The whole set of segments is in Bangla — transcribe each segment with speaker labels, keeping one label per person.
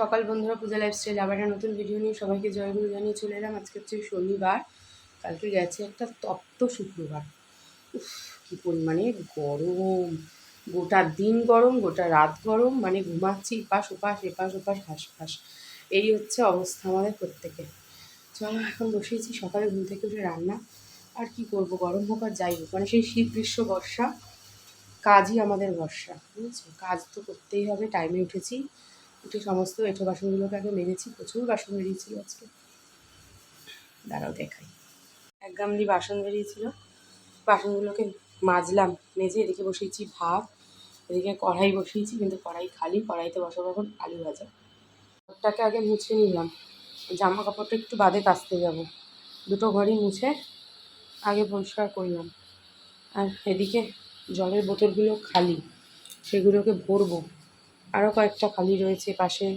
Speaker 1: সকাল বন্ধুরা পূজা লাইফস্টাইল আবার একটা নতুন ভিডিও নিয়ে সবাইকে জয়গুরু জানিয়ে চলে এলাম। আজকে হচ্ছে শনিবার, কালকে গেছে একটা তপ্ত শুক্রবার। উফ, কী পরিমাণে গরম। গোটা দিন গরম, গোটা রাত গরম মানে ঘুমাচ্ছি এপাশ ওপাশ এপাশ ওপাশ, হাঁস ফাঁস। এই হচ্ছে অবস্থা আমাদের প্রত্যেকের চলো, এখন বসেছি, সকালে ঘুম থেকে উঠে রান্না। আর কি করব, গরম হোক আর যাই হোক মানে সেই শীত গ্রীষ্ম বর্ষা, কাজই আমাদের বর্ষা বুঝেছ? কাজ তো করতেই হবে টাইমে উঠেছি। উঠে সমস্ত এঁটো বাসনগুলোকে আগে মেরেছি প্রচুর বাসন বেরিয়েছিল আজকে। দাঁড়াও দেখাই। এক গামলি বাসন বেরিয়েছিল। বাসনগুলোকে মাজলাম, মেজে এদিকে বসিয়েছি ভাত, এদিকে কড়াই বসিয়েছি, কিন্তু কড়াই খালি, কড়াইতে বসাবো এখন আলু ভাজা। ঘরটাকে আগে মুছে নিলাম। জামা কাপড়টা একটু বাদে কাচতে যাব। দুটো ঘরই মুছে আগে পরিষ্কার করলাম আর এদিকে জলের বোতলগুলো খালি, সেগুলোকে ভরবো। আরও কয়েকটা খালি রয়েছে পাশে।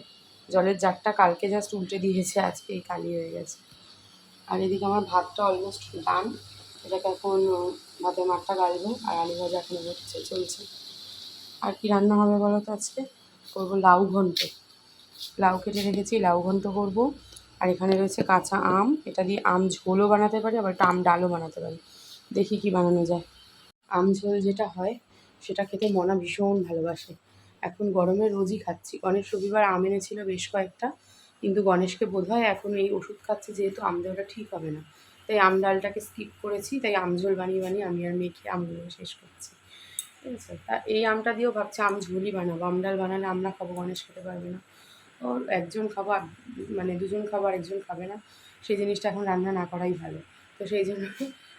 Speaker 1: জলের জারটা কালকে জাস্ট উল্টে দিয়েছে, আজকে এই খালি হয়ে গেছে। আর এদিকে আমার ভাতটা অলমোস্ট ডান এটাকে এখন ভাতের মাঠটা গালবো আর আলু ভাজা এখন হচ্ছে, চলছে। আর কি রান্না হবে বলো তো আজকে? করব লাউ ঘন্ট। লাউ কেটে রেখেছি, লাউ ঘন্ট করব। আর এখানে রয়েছে কাঁচা আম। এটা দিয়ে আম ঝোলও বানাতে পারি, আবার একটা আম ডালও বানাতে পারি। দেখি কি বানানো যায়। আম ঝোল যেটা হয়, সেটা খেতে মনা ভীষণ ভালোবাসে। এখন গরমে রোজই খাচ্ছি। গণেশ রবিবার আম এনেছিল বেশ কয়েকটা, কিন্তু গণেশকে বোধ হয় এখন এই ওষুধ খাচ্ছে যেহেতু আম দেওয়াটা ঠিক হবে না। তাই আম ডালটাকে স্কিপ করেছি, তাই আম ঝোল বানিয়ে বানিয়ে আমি আর মেখে আমগুলো শেষ করছি। ঠিক আছে? তা এই আমটা দিয়েও ভাবছি আম ঝোলই বানাবো। আম ডাল বানালে আমরা খাব, গণেশ খেতে পারবে না। ওর একজন খাব মানে দুজন খাব, আর একজন খাবে না। সেই জিনিসটা এখন রান্না না করাই ভালো। তো সেই জন্য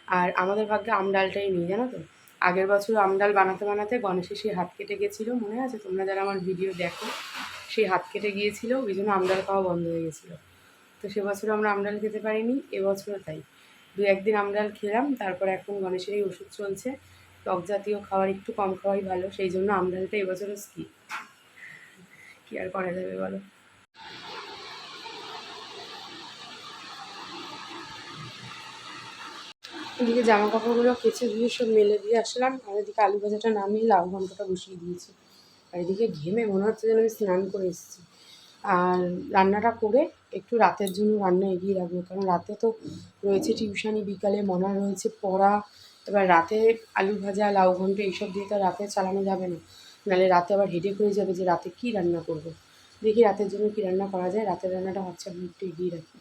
Speaker 1: আর আমাদের ভাগ্যে আম ডালটাই নেই, জানো তো? আগের বছর আমডাল বানাতে বানাতে গণেশের সেই হাত কেটে গেছিল, মনে আছে? তোমরা যারা আমার ভিডিও দেখো, সেই হাত কেটে গিয়েছিল, ওই জন্য আমডাল খাওয়া বন্ধ হয়ে গেছিল। তো সে বছর আমরা আমডাল খেতে পারিনি এবছরও তাই। দু একদিন আমডাল খেলাম, তারপর এখন গণেশের এই ওষুধ চলছে। টক জাতীয় খাবার একটু কম খাওয়াই ভালো, সেই জন্য আমডালটা এবছরও স্কিপ। কি আর করা যাবে বলো? এদিকে জামা কাপড়গুলো কেচে ধুয়ে সব মেলে দিয়ে আসলাম, আর এদিকে আলু ভাজাটা নামিয়ে লাউ ঘন্টটা বসিয়ে দিয়েছি। আর এদিকে ঘেমে মনে হচ্ছে যেন আমি স্নান করে এসেছি। আর রান্নাটা করে একটু রাতের জন্য রান্না এগিয়ে রাখব, কারণ রাতে তো রয়েছে টিউশনি, বিকালে মনা রয়েছে পড়া, এবার রাতে আলু ভাজা, লাউ ঘন্ট এইসব দিয়ে তো রাতে চালানো যাবে না। নাহলে রাতে আবার হেডেক হয়ে যাবে যে রাতে কী রান্না করব। দেখি রাতের জন্য কী রান্না করা যায়, রাতের রান্নাটা হচ্ছে আমি একটু এগিয়ে রাখি।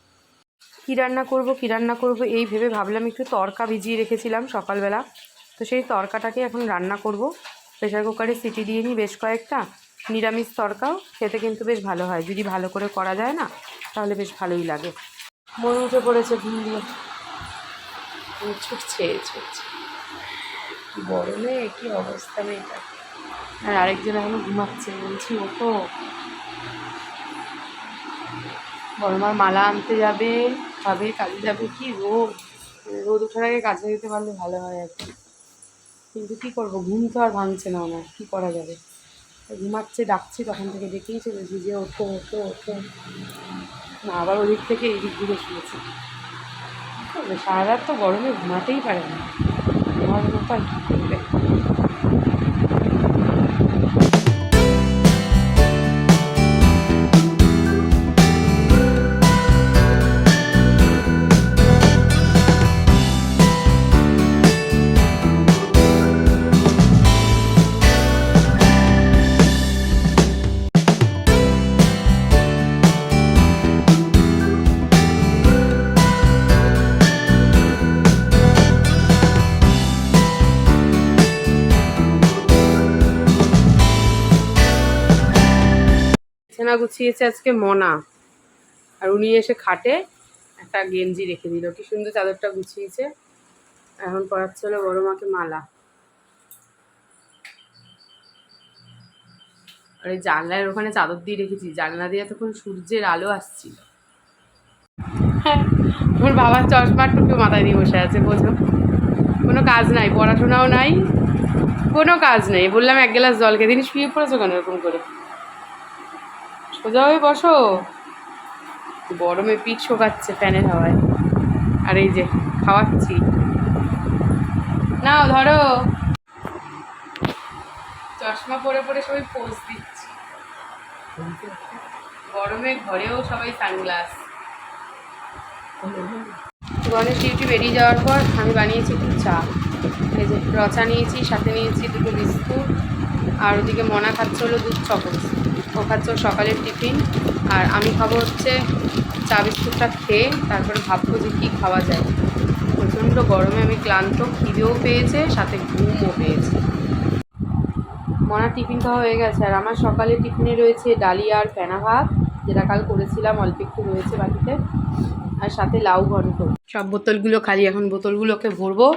Speaker 1: কী রান্না করব, কী রান্না করব, এই ভেবে ভাবলাম একটু তরকা ভিজিয়ে রেখেছিলাম সকালবেলা। তো সেই তরকাটাকে এখন রান্না করব। প্রেশার কুকারে সিটি দিয়ে নিই বেশ কয়েকটা। নিরামিষ তরকাও, খেতে কিন্তু বেশ ভালো হয়। যদি ভালো করে করা যায় না, তাহলে বেশ ভালোই লাগে। মনে উঠে পড়েছে ঘুম দিয়ে। ছুটছে ছুটছে। গরমে কি অবস্থা মেয়েটা? আর আরেকজন এখনও ঘুমাচ্ছে, বলছি ও তো বড়মার মালা আনতে যাবে। খাবে, কাজে যাবে কি রোদ রোদ ওঠার আগে কাজে যেতে পারলে ভালো হয় আর কি। কিন্তু কী করব? ঘুম তো আর ভাঙছে না ওনার, কী করা যাবে? ঘুমাচ্ছে, ডাকছি তখন থেকে ডেকেই চলেছি যে ওঠো ওঠো ওঠো। না, আবার ওদিক থেকে এই দিক ঘুরে শুয়েছে সারা রাত তো গরমে ঘুমাতেই পারে না। তো আর কী? বিছানা গুছিয়েছে আজকে মনা। আর উনি এসে খাটে একটা গেঞ্জি রেখে দিল। কি সুন্দর চাদরটা গুছিয়েছে। এখন পড়াচ্ছে হলো বড় মাকে মালা। আর এই জানলার ওখানে চাদর দিয়ে রেখেছি। জানলা দিয়ে তখন সূর্যের আলো আসছিল। হ্যাঁ ওর বাবার চশমার টুকু মাথায় দিয়ে বসে আছে, বোঝো। কোনো কাজ নাই, পড়াশোনাও নাই, কোনো কাজ নেই। বললাম এক গ্লাস জলকে দিন, শুয়ে পড়েছো কেন এরকম করে? সোজা হয়ে বসো। গরমে পিঠ শোকাচ্ছে ফ্যানের হাওয়ায়। আর এই যে, খাওয়াচ্ছি। নাও, ধরো। চশমা পরে পরে সবাই পোজ দিচ্ছি। গরমে ঘরেও সবাই সানগ্লাস গণেশ ডিউটি বেরিয়ে যাওয়ার পর আমি বানিয়েছি একটু চা। এই যে, রচা নিয়েছি, সাথে নিয়েছি দুটো বিস্কুট। আর ওদিকে মনা খাচ্ছে হলো দুধ চকোস ও খাচ্ছে সকালের টিফিন। আর আমি খাব হচ্ছে চা বিস্কুটটা খেয়ে তারপরে ভাববো যে কী খাওয়া যায়। প্রচণ্ড গরমে আমি ক্লান্ত, খিদেও পেয়েছে, সাথে ঘুমও পেয়েছে। মনার টিফিন খাওয়া হয়ে গেছে। আর আমার সকালে টিফিনে রয়েছে ডালিয়া আর ফেনা ভাত, যেটা কাল করেছিলাম, অল্প একটু রয়েছে বাকিতে। আর সাথে লাউ ঘন্ট। সব বোতলগুলো খালি, এখন বোতলগুলোকে ভরবো।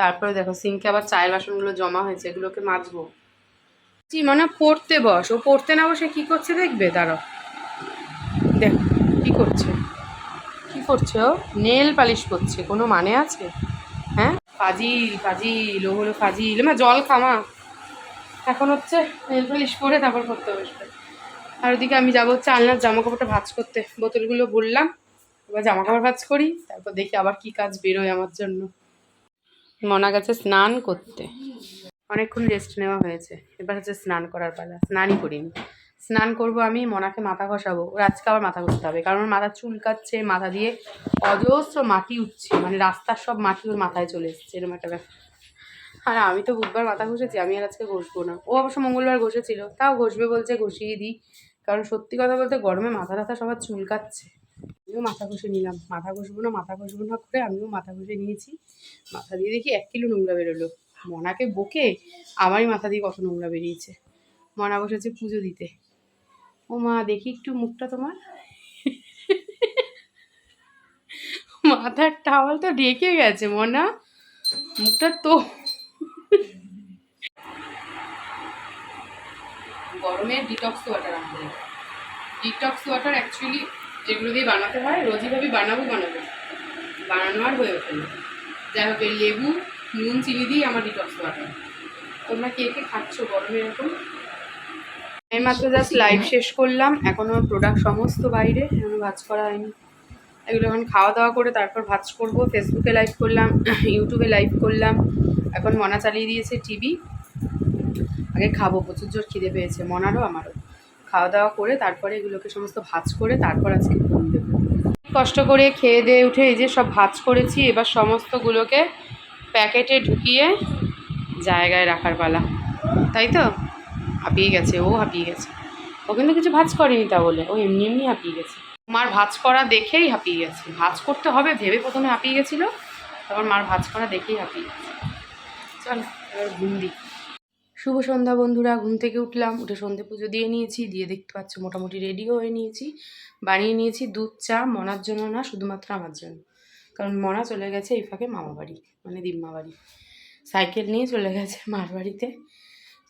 Speaker 1: তারপরে দেখো, সিঙ্কে আবার চায়ের বাসনগুলো জমা হয়েছে, এগুলোকে মাজবো। জি মানে পড়তে বস। ও পড়তে না বসে কী করছে দেখবে? দাঁড়াও। দেখ, কী করছে? কী করছে ও? নেল পালিশ করছে, কোনো মানে আছে? হ্যাঁ? ফাজিল ফাজিল, ও হলো ফাজিল। মা, জল খামা এখন হচ্ছে নেল পালিশ করে তারপর করতে বসবে। আর ওদিকে আমি যাব হচ্ছে আলনার জামা কাপড়টা ভাজ করতে। বোতলগুলো ভরলাম, এবার জামা কাপড় ভাজ করি, তারপর দেখি আবার কি কাজ বেরোয় আমার জন্য। মনা গেছে স্নান করতে। অনেকক্ষণ রেস্ট নেওয়া হয়েছে। এবার হচ্ছে স্নান করার পালা। স্নানই করিনি। স্নান করব আমি, মনাকে মাথা ঘষাবো। ওর আজকে আবার মাথা ঘষতে হবে, কারণ ওর মাথা চুলকাচ্ছে, মাথা দিয়ে অজস্র মাটি উঠছে। মানে রাস্তার সব মাটি ওর মাথায় চলে এসছে, এরকম একটা ব্যাপার। আর আমি তো বুধবার মাথা ঘষেছি, আমি আর আজকে ঘষবো না। ও অবশ্য মঙ্গলবার ঘষেছিল, তাও ঘষবে বলছে ঘষিয়ে দিই। কারণ সত্যি কথা বলতে গরমে মাথা টাথা সবার চুলকাচ্ছে। আমিও মাথা ঘষে নিলাম। মাথা ঘষবো না, মাথা ঘষবো না করে আমিও মাথা ঘষে নিয়েছি। মাথা দিয়ে দেখি এক কিলো নোংরা বেরোলো। মনাকে বকে আমারই মাথা দিয়ে কত নোংরা বেরিয়েছে। মনা বসেছে পুজো দিতে। ও মা, দেখি একটু মুখটা তোমার। মাথার টাওয়াল তো ঢেকে গেছে মনা। মুখটা তো গরমের ডিটক্স ওয়াটার আমাদের ডিটক্স ওয়াটার অ্যাকচুয়ালি যেগুলো দিয়ে বানাতে হয়, রোজই ভাবি বানাবো বানাবো। বানানো আর হয়ে ওঠে না। যাই হোক লেবু নুন চিনি দিয়ে আমার ডিটক্স ওয়াটার তোমরা কে কে খাচ্ছ গরমে এরকম? আমি মাত্র জাস্ট লাইভ শেষ করলাম এখনও প্রোডাক্ট সমস্ত বাইরে, এখনও ভাজ করা হয়নি। এগুলো এখন খাওয়া দাওয়া করে তারপর ভাজ করব। ফেসবুকে লাইভ করলাম ইউটিউবে লাইভ করলাম, এখন মনা চালিয়ে দিয়েছে টিভি আগে খাব, প্রচুর জোর খিদে পেয়েছে, মনারও, আমারও। খাওয়া দাওয়া করে তারপরে এগুলোকে সমস্ত ভাজ করে তারপর আজকে ঘুম দেবো। কষ্ট করে খেয়ে দিয়ে উঠে এই যে সব ভাজ করেছি, এবার সমস্তগুলোকে প্যাকেটে ঢুকিয়ে জায়গায় রাখার পালা। তাই তো? হাঁপিয়ে গেছে, ও হাঁপিয়ে গেছে। ও কিন্তু কিছু ভাজ করেনি তা বলে, ও এমনি এমনি হাঁপিয়ে গেছে। মার ভাজ করা দেখেই হাঁপিয়ে গেছে। ভাজ করতে হবে ভেবে প্রথমে হাঁপিয়ে গেছিল, তারপর মার ভাজ করা দেখেই হাঁপিয়ে গেছে। চল, এবার ঘুম দিই। শুভ সন্ধ্যা বন্ধুরা, ঘুম থেকে উঠলাম, উঠে সন্ধে পুজো দিয়ে নিয়েছি, দিয়ে দেখতে পাচ্ছ মোটামুটি রেডিও হয়ে নিয়েছি। বানিয়ে নিয়েছি দুধ, চা, মনার জন্য না, শুধুমাত্র আমার জন্য। কারণ মনা চলে গেছে এই ফাঁকে মামা বাড়ি মানে দিম্মা বাড়ি। সাইকেল নিয়ে চলে গেছে মার বাড়িতে।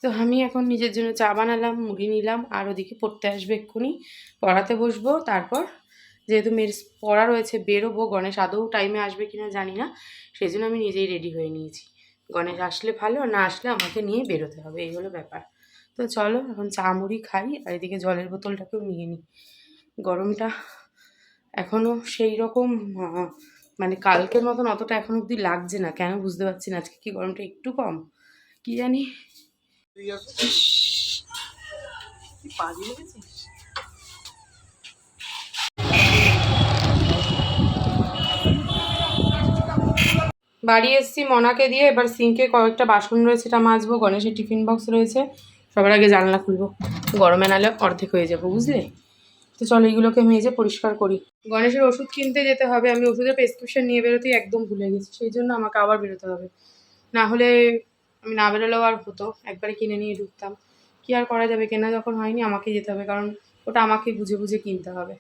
Speaker 1: তো আমি এখন নিজের জন্য চা বানালাম, মুড়ি নিলাম, আর ওদিকে পড়তে আসবে এক্ষুনি। পড়াতে বসবো, তারপর যেহেতু মেয়ের পড়া রয়েছে, বেরোবো, গণেশ আদৌ টাইমে আসবে কিনা জানি না। সেই জন্য আমি নিজেই রেডি হয়ে নিয়েছি। গণেশ আসলে ভালো, না আসলে আমাকে নিয়ে বেরোতে হবে, এই হলো ব্যাপার। তো চলো, এখন চা, মুড়ি খাই, আর এদিকে জলের বোতলটাকেও নিয়ে নিই গরমটা এখনও সেই রকম মানে কালকের মতন অতটা এখন অবধি লাগছে না। কেন বুঝতে পারছি না। আজকে কি গরমটা একটু কম? কি জানি? বাড়ি এসেছি মনাকে দিয়ে। এবার সিঙ্কে কয়েকটা বাসন রয়েছে এটা মাজবো। গণেশের টিফিন বক্স রয়েছে। সবার আগে জানলা খুলবো। গরমে নালে অর্ধেক হয়ে যাব বুঝলে? তো চলো এইগুলোকে মেজে পরিষ্কার করি। গণেশের ওষুধ কিনতে যেতে হবে, আমি ওষুধের প্রেসক্রিপশন নিয়ে বেরোতেই একদম ভুলে গেছি, সেই জন্য আমাকে আবার বেরোতে হবে। না হলে আমি না বেরোলেও আর হতো, একবারে কিনে নিয়ে ঢুকতাম। কি আর করা যাবে, কেনা যখন হয়নি আমাকে যেতে হবে, কারণ ওটা আমাকে বুঝে বুঝে কিনতে হবে।